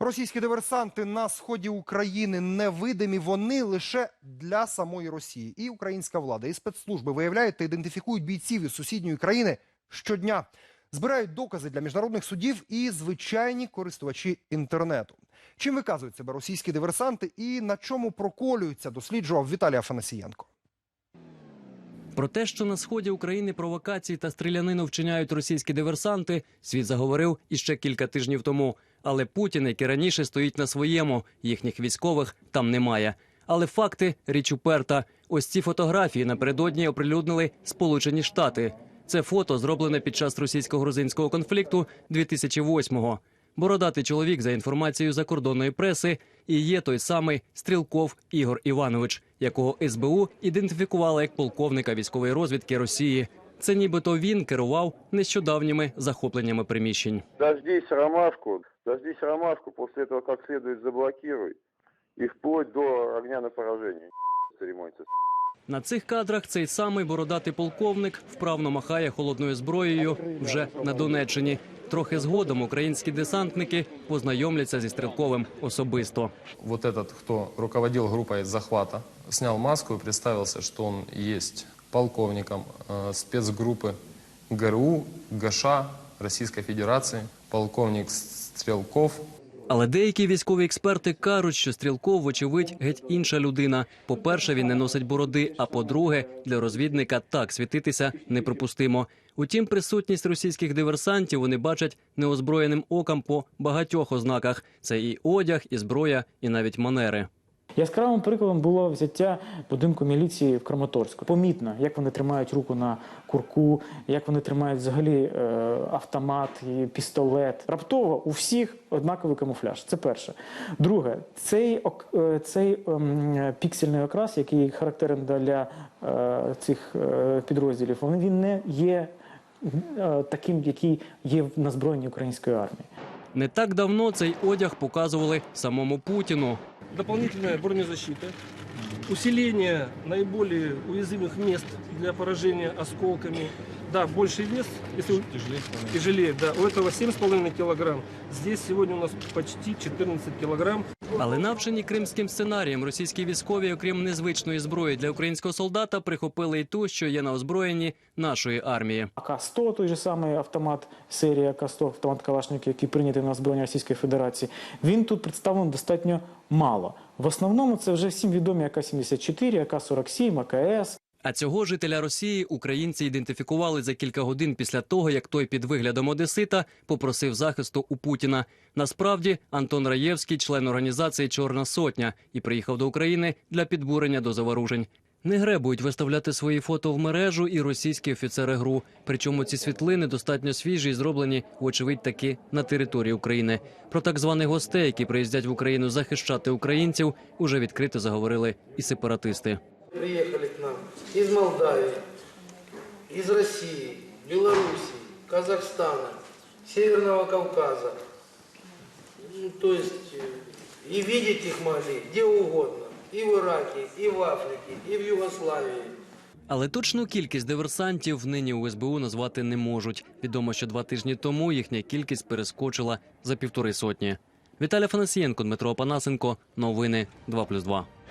Російські диверсанти на сході України невидимі. Вони лише для самої Росії. І українська влада, і спецслужби виявляють та ідентифікують бійців із сусідньої країни щодня. Збирають докази для міжнародних судів і звичайні користувачі інтернету. Чим виказують себе російські диверсанти і на чому проколюються, досліджував Віталій Афанасієнко. Про те, що на сході України провокації та стрілянину вчиняють російські диверсанти, світ заговорив іще кілька тижнів тому. Але Путін, який раніше стоїть на своєму, їхніх військових там немає. Але факти річ уперта. Ось ці фотографії напередодні оприлюднили Сполучені Штати. Це фото зроблене під час російсько-грузинського конфлікту 2008-го. Бородатий чоловік, за інформацією закордонної преси, і є той самий Стрілков Ігор Іванович, якого СБУ ідентифікувала як полковника військової розвідки Росії. Це нібито він керував нещодавніми захопленнями приміщень. Дождись ромашку, дождись ромашку, после этого как следует заблокируй. И вплоть до огня на поражение. Церемониться. На цих кадрах цей самий бородатий полковник вправно махає холодною зброєю вже на Донеччині. Трохи згодом українські десантники познайомляться зі стрілковим особисто. Вот этот, кто руководил группой захвата, снял маску и представился, что он есть полковником э, спецгруппы ГРУ, ГШ Российской Федерации, полковник Стрелков. Але деякі військові експерти кажуть, що стрілков, вочевидь, геть інша людина. По-перше, він не носить бороди. А по-друге, для розвідника так світитися неприпустимо. Утім, присутність російських диверсантів вони бачать неозброєним оком по багатьох ознаках: це і одяг, і зброя, і навіть манери. Яскравим прикладом було взяття будинку міліції в Краматорську. Помітно, як вони тримають руку на курку, як вони тримають взагалі е, автомат і пістолет. Раптово у всіх однаковий камуфляж. Це перше. Друге, цей, е, цей ем, піксельний окрас, який характерен для е, цих підрозділів, він, не є таким, який є на збройній української армії. Не так давно цей одяг показували самому Путіну. Дополнительная бронезащита, усиление наиболее уязвимых мест для поражения осколками. Да, больший вес, если тяжелее, тяжелее, да, у этого 7,5 килограмм. Здесь сегодня у нас почти 14 килограмм. Але навчені кримським сценарієм російські військові, окрім незвичної зброї для українського солдата, прихопили й ту, що є на озброєнні нашої армії. АК-100, той же самий автомат серії АК-100, автомат Калашників, який прийнятий на озброєння Російської Федерації, він тут представлений достатньо мало. В основному це вже всім відомі АК-74, АК-47, АКС. А цього жителя Росії українці ідентифікували за кілька годин після того, як той під виглядом Одесита попросив захисту у Путіна. Насправді Антон Раєвський, член організації Чорна сотня, і приїхав до України для підбурення до заворужень. Не гребують виставляти свої фото в мережу і російські офіцери ГРУ. Причому ці світлини достатньо свіжі і зроблені, вочевидь, таки на території України. Про так званих гостей, які приїздять в Україну захищати українців, уже відкрито заговорили і сепаратисти. Приехали к нам из Молдавии, из России, Белоруссии, Казахстана, Северного Кавказа. Ну, то есть э, и видеть их могли где угодно. И в Ираке, и в Африке, и в Югославии. Але точну кількість диверсантів нині у СБУ назвати не можуть. Відомо, що два тижні тому їхня кількість перескочила за півтори сотні. Віталій Фанасієнко, Дмитро Панасенко. Новини 2+,2.